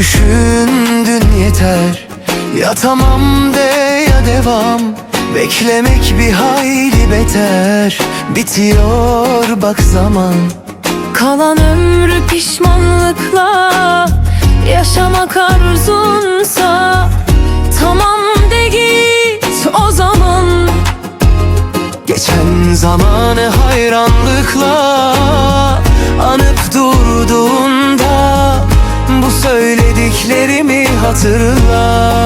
Düşündün yeter. Ya tamam de ya devam. Beklemek bir hayli beter. Bitiyor bak zaman. Kalan ömrü pişmanlıkla Yaşamak arzunsa Tamam de git o zaman. Geçen zamanı hayranlıkla söylediklerimi hatırla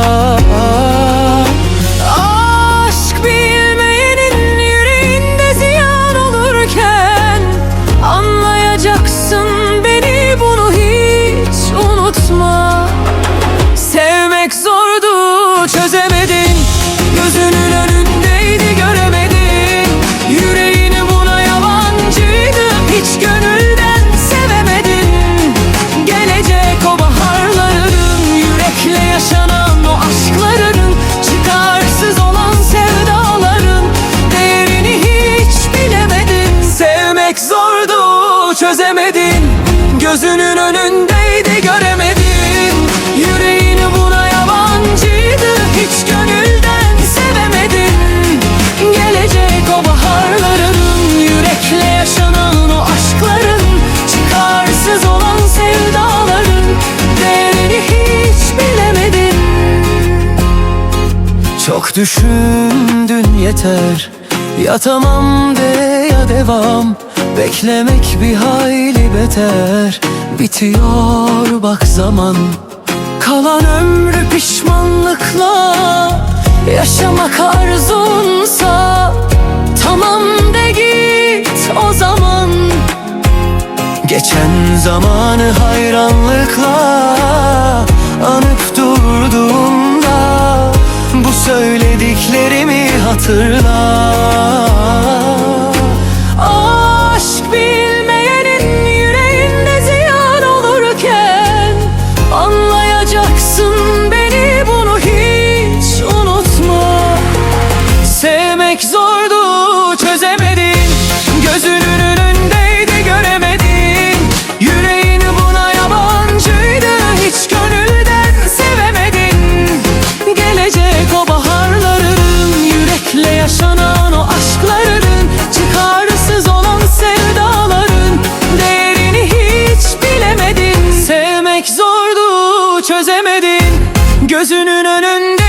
çözemedin. Gözünün önündeydi göremedin. Yüreğini buna yabancıydı Hiç gönülden sevemedin. Gelecek o baharların Yürekle yaşanan o aşkların Çıkarsız olan sevdaların Değerini hiç bilemedin. Çok düşündün yeter Ya tamam de devam. Beklemek bir hayli beter. Bitiyor bak zaman. Kalan ömrü pişmanlıkla Yaşamak arzunsa Tamam de git o zaman. Geçen zamanı hayranlıkla Anıp durduğumda Bu söylediklerimi hatırla Çözmek zordu çözemedin. Gözünün önündeydi göremedin. Yüreğin buna yabancıydı Hiç gönülden sevemedin. Gelecek o baharların Yürekle yaşanan o aşkların Çıkarsız olan sevdaların Değerini hiç bilemedin. Sevmek zordu çözemedin. Gözünün önünde